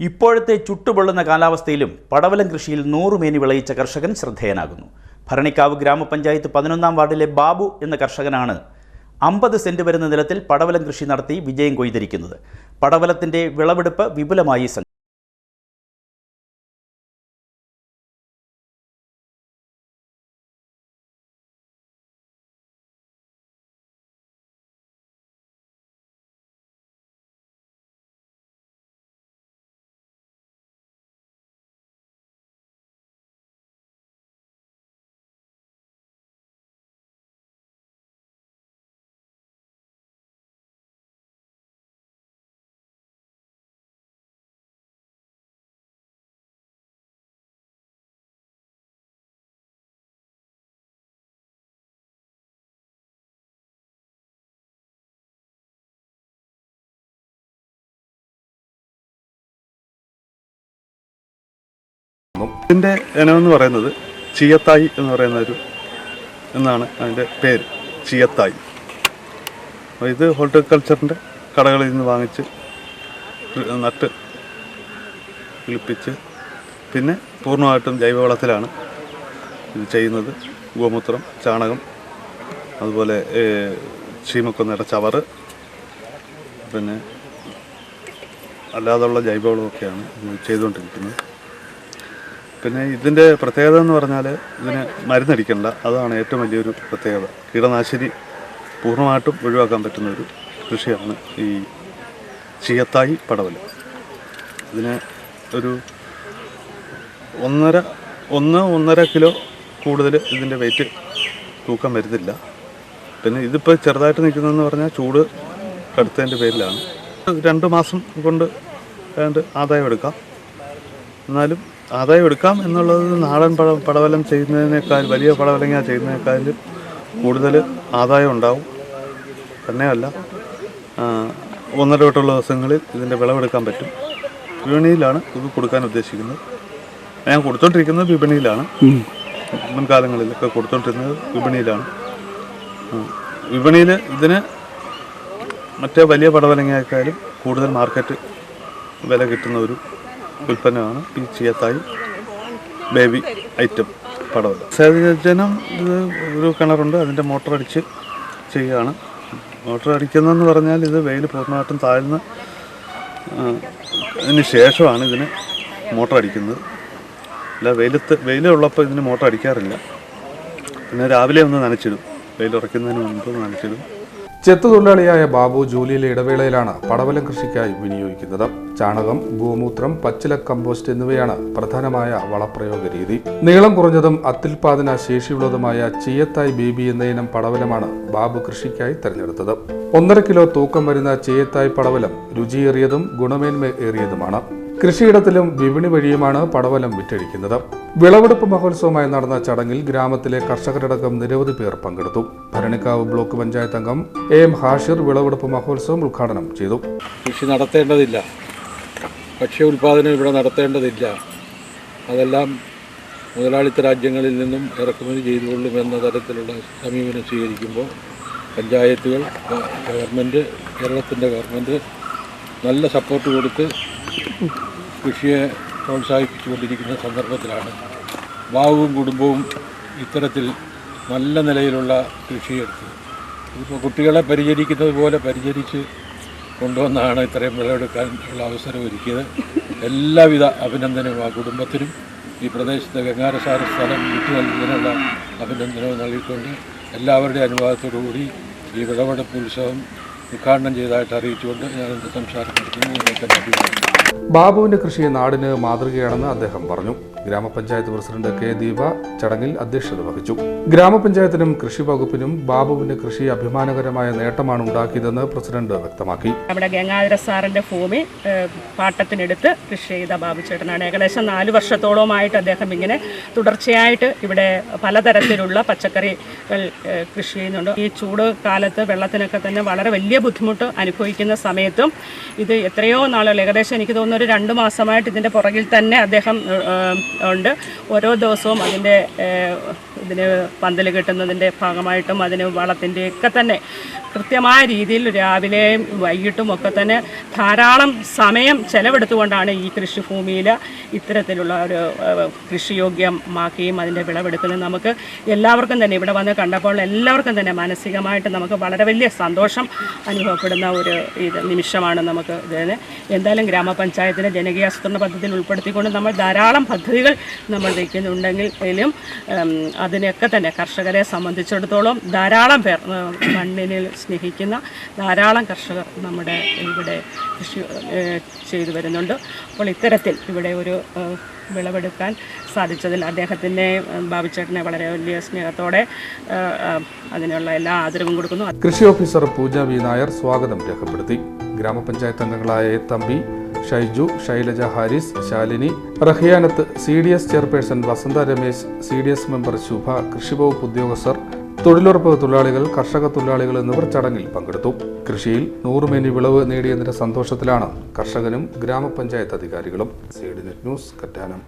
ഇപ്പോഴത്തെ ചുട്ടുപൊള്ളുന്ന കാലാവസ്ഥയിലും പടവലം കൃഷിയിൽ നൂറുമേനി വിളയിച്ച കർഷകൻ ശ്രദ്ധേയനാകുന്നു. ഭരണിക്കാവ് ഗ്രാമപഞ്ചായത്ത് പതിനൊന്നാം വാർഡിലെ ബാബു എന്ന കർഷകനാണ് അമ്പത് സെന്റ് വരുന്ന നിലത്തിൽ പടവലം കൃഷി നടത്തി വിജയം കൊയ്തിരിക്കുന്നത്. പടവലത്തിന്റെ വിളവെടുപ്പ് വിപുലമായി ഇതിന്റെ ഇനമെന്ന് പറയുന്നത് ചീയത്തായി എന്ന് പറയുന്ന ഒരു എന്നാണ് അതിന്റെ പേര്. ചീയത്തായി. ഇത് ഹോർട്ടിക്കൾച്ചറിന്റെ കടകളിൽ നിന്ന് വാങ്ങിച്ച് നട്ട് കിളിപ്പിച്ച് പിന്നെ പൂർണമായിട്ടും ജൈവവളത്തിലാണ് ഇത് ചെയ്യുന്നത്. ഗോമൂത്രം ചാണകം അതുപോലെ ചീമക്കൊന്നയുടെ ചവറ് പിന്നെ അല്ലാതുള്ള ജൈവവളമൊക്കെയാണ് ചെയ്തുകൊണ്ടിരിക്കുന്നത്. പിന്നെ ഇതിന്റെ പ്രത്യേകത എന്ന് പറഞ്ഞാൽ ഇതിന് മരുന്നടിക്കണ്ട. അതാണ് ഏറ്റവും വലിയൊരു പ്രത്യേകത. കീടനാശിനി പൂർണമായിട്ടും ഒഴിവാക്കാൻ പറ്റുന്ന ഒരു കൃഷിയാണ് ഈ ചീയത്തായി പടവൽ ഇതിന് ഒരു ഒന്നര ഒന്ന് ഒന്നര കിലോ കൂടുതൽ ഇതിന്റെ വെയിറ്റ് തൂക്കം വരുന്നില്ല. പിന്നെ ഇതിപ്പോൾ ചെറുതായിട്ട് നിൽക്കുന്നതെന്ന് പറഞ്ഞാൽ ചൂട് കടുത്തതിന്റെ പേരിലാണ്. രണ്ട് മാസം കൊണ്ട് ആദായം എടുക്കാം എന്നാലും ആദായം എടുക്കാം എന്നുള്ളത് നാടൻ പട പടവലം ചെയ്യുന്നതിനേക്കാൾ വലിയ പടവലങ്ങ ചെയ്യുന്നതിനേക്കാളും കൂടുതൽ ആദായം ഉണ്ടാവും. തന്നെയല്ല ഒന്നര തൊട്ടുള്ള ദിവസങ്ങളിൽ ഇതിന്റെ വിളവെടുക്കാൻ പറ്റും. വിപണിയിലാണ് ഇത് കൊടുക്കാൻ ഉദ്ദേശിക്കുന്നത്. ഞാൻ കൊടുത്തോണ്ടിരിക്കുന്നത് വിപണിയിലാണ്. മുൻകാലങ്ങളിലൊക്കെ കൊടുത്തോണ്ടിരുന്നത് വിപണിയിലാണ്. വിപണിയിൽ ഇതിന് മറ്റേ വലിയ പടവലങ്ങയേക്കാളും കൂടുതൽ മാർക്കറ്റ് വില കിട്ടുന്ന ഒരു ഉൽപ്പന്നമാണ്. ഈ ചീയത്തായി ബേബി ഐറ്റം പടവല. സേവജനം ഇത് ഒരു കിണറുണ്ട് അതിന്റെ മോട്ടർ അടിച്ച് ചെയ്യുകയാണ്. മോട്ടർ അടിക്കുന്നതെന്ന് പറഞ്ഞാൽ ഇത് വെയിൽ പൂർണമായിട്ടും താഴ്ന്ന അതിന് ശേഷമാണ് ഇതിന് മോട്ടർ അടിക്കുന്നത്. അല്ല വെയിലത്ത് വെയിലുള്ളപ്പോൾ ഇതിന് മോട്ടർ അടിക്കാറില്ല. പിന്നെ രാവിലെ ഒന്ന് നനച്ചിടും. വെയിലുറയ്ക്കുന്നതിന് മുൻപ് നനച്ചിടും. ചെത്തുതൊഴിലാളിയായ ബാബു ജോലിയിലെ ഇടവേളയിലാണ് പടവലം കൃഷിക്കായി വിനിയോഗിക്കുന്നത്. ചാണകം ഗോമൂത്രം പച്ചില കമ്പോസ്റ്റ് എന്നിവയാണ് പ്രധാനമായ വളപ്രയോഗ രീതി. നീളം കുറഞ്ഞതും അത്യുൽപാദന ശേഷിയുള്ളതുമായ ചീയത്തായ് ബേബി എന്ന ഇനം പടവലമാണ് ബാബു കൃഷിക്കായി തെരഞ്ഞെടുത്തത്. ഒന്നര കിലോ തൂക്കം വരുന്ന ചീയത്തായ് പടവലം രുചിയേറിയതും ഗുണമേന്മ ഏറിയതുമാണ് കൃഷിയിടത്തിലും വിപണി വഴിയുമാണ് പടവലം വിറ്റഴിക്കുന്നത്. വിളവെടുപ്പ് മഹോത്സവമായി നടന്ന ചടങ്ങിൽ ഗ്രാമത്തിലെ കർഷകരടക്കം നിരവധി പേർ പങ്കെടുത്തു. ഭരണിക്കാവ് ബ്ലോക്ക് പഞ്ചായത്ത് അംഗം എ എം ഹാഷിർ വിളവെടുപ്പ് മഹോത്സവം ഉദ്ഘാടനം ചെയ്തു. കൃഷി നടത്തേണ്ടതില്ല. ഭക്ഷ്യ ഉൽപാദനം ഇവിടെ നടത്തേണ്ടതില്ല. അതെല്ലാം മുതലാളിത്ത രാജ്യങ്ങളിൽ നിന്നും ഇറക്കുമതി ചെയ്തുകൊള്ളും എന്ന തരത്തിലുള്ള സമീപനം സ്വീകരിക്കുമ്പോൾ പഞ്ചായത്തുകൾ ഗവൺമെന്റ് കേരളത്തിന്റെ ഗവൺമെന്റ് നല്ല സപ്പോർട്ട് കൊടുത്ത് കൃഷിയെ പ്രോത്സാഹിപ്പിച്ചുകൊണ്ടിരിക്കുന്ന സന്ദർഭത്തിലാണ് വാവും കുടുംബവും ഇത്തരത്തിൽ നല്ല നിലയിലുള്ള കൃഷിയെടുത്തത്. ഇപ്പോൾ കുട്ടികളെ പരിചരിക്കുന്നത് പോലെ പരിചരിച്ച് കൊണ്ടുവന്നാണ് ഇത്രയും വിളവെടുക്കാനുള്ള അവസരം ഒരുക്കിയത്. എല്ലാവിധ അഭിനന്ദനവും ആ കുടുംബത്തിനും. ഈ പ്രദേശത്തെ ഗംഗാരസാര സ്ഥലം വിട്ടു നൽകുന്നതിനുള്ള അഭിനന്ദനവും നൽകിക്കൊണ്ട് എല്ലാവരുടെയും അനുവാദത്തോടു കൂടി ഈ വിളവെടുപ്പ് ഉത്സവം ഉദ്ഘാടനം ചെയ്തതായിട്ട് അറിയിച്ചുകൊണ്ട് ഞാൻ എന്റെ സംസാരം നടത്തുന്നു. ബാബുവിന്റെ കൃഷി നാടിന് മാതൃകയാണെന്ന് അദ്ദേഹം പറഞ്ഞു. ഗ്രാമപഞ്ചായത്ത് പ്രസിഡന്റ് കെ ദീപ ചടങ്ങിൽ അധ്യക്ഷത വഹിച്ചു. ഗ്രാമപഞ്ചായത്തിനും കൃഷി വകുപ്പിനും ബാബുവിന്റെ കൃഷി അഭിമാനകരമായ നേട്ടമാണ് ഉണ്ടാക്കിയതെന്ന് പ്രസിഡന്റ് വ്യക്തമാക്കി. നമ്മുടെ ഗംഗാധര സാറിന്റെ ഭൂമി പാട്ടത്തിനെടുത്ത് കൃഷി ചെയ്ത ബാബു ചേട്ടനാണ്. ഏകദേശം നാല് വർഷത്തോളമായിട്ട് അദ്ദേഹം ഇങ്ങനെ തുടർച്ചയായിട്ട് ഇവിടെ പലതരത്തിലുള്ള പച്ചക്കറികൾ കൃഷി ചെയ്യുന്നുണ്ട്. ഈ ചൂട് കാലത്ത് വെള്ളത്തിനൊക്കെ തന്നെ വളരെ വലിയ ബുദ്ധിമുട്ട് അനുഭവിക്കുന്ന സമയത്തും ഇത് എത്രയോ നാളുകൾ ഏകദേശം എനിക്ക് തോന്നുന്നു ഒരു രണ്ട് മാസമായിട്ട് ഇതിന്റെ പുറകിൽ തന്നെ അദ്ദേഹം ഉണ്ട്. ഓരോ ദിവസവും അതിന്റെ ഇതിന് പന്തൽ കെട്ടുന്നതിന്റെ ഭാഗമായിട്ടും അതിന് വളത്തിന്റെയൊക്കെ തന്നെ കൃത്യമായ രീതിയിൽ രാവിലെയും വൈകിട്ടും ഒക്കെ തന്നെ ധാരാളം സമയം ചെലവെടുത്തുകൊണ്ടാണ് ഈ കൃഷിഭൂമിയിൽ ഇത്തരത്തിലുള്ള ഒരു കൃഷിയോഗ്യമാക്കുകയും അതിന്റെ വിളവെടുക്കുന്നത് നമുക്ക് എല്ലാവർക്കും തന്നെ ഇവിടെ വന്ന് കണ്ടപ്പോൾ എല്ലാവർക്കും തന്നെ മാനസികമായിട്ട് നമുക്ക് വളരെ വലിയ സന്തോഷം അനുഭവപ്പെടുന്ന ഒരു ഇത് നിമിഷമാണ് നമുക്ക് ഇതിന്. എന്തായാലും ഗ്രാമപഞ്ചായത്തിന്റെ ജനകീയ ആസൂത്രണ പദ്ധതിയിൽ ഉൾപ്പെടുത്തിക്കൊണ്ട് നമ്മൾ ധാരാളം പദ്ധതികൾ നമ്മൾ വയ്ക്കുന്നുണ്ടെങ്കിലും അതിനൊക്കെ തന്നെ കർഷകരെ സംബന്ധിച്ചിടത്തോളം ധാരാളം പേർ മണ്ണിനെ സ്നേഹിക്കുന്ന ധാരാളം കർഷകർ നമ്മുടെ ഇവിടെ കൃഷി ചെയ്തു വരുന്നുണ്ട്. അപ്പോൾ ഇത്തരത്തിൽ ഇവിടെ ഒരു വിളവെടുക്കാൻ സാധിച്ചതിൽ അദ്ദേഹത്തിന്റെ ബാബുച്ചേട്ടനെ വളരെ വലിയ സ്നേഹത്തോടെ അതിനുള്ള എല്ലാ ആദരവും കൊടുക്കുന്നു. കൃഷി ഓഫീസർ പൂജ വി നായർ സ്വാഗതം രേഖപ്പെടുത്തി. ഗ്രാമപഞ്ചായത്ത് അംഗങ്ങളായ A Thampi Shaiju Shailaja Haris Shalini Rahiyanath C D S chairperson Vasantha Ramesh C D S member Shubha കൃഷിവകുപ്പ് ഉദ്യോഗസ്ഥർ തൊഴിലുറപ്പ് തൊഴിലാളികൾ കർഷക തൊഴിലാളികൾ എന്നിവർ ചടങ്ങിൽ പങ്കെടുത്തു. കൃഷിയിൽ നൂറുമേനി വിളവ് നേടിയതിന്റെ സന്തോഷത്തിലാണ് കർഷകനും ഗ്രാമപഞ്ചായത്ത് അധികാരികളും. C D net news Kattanam.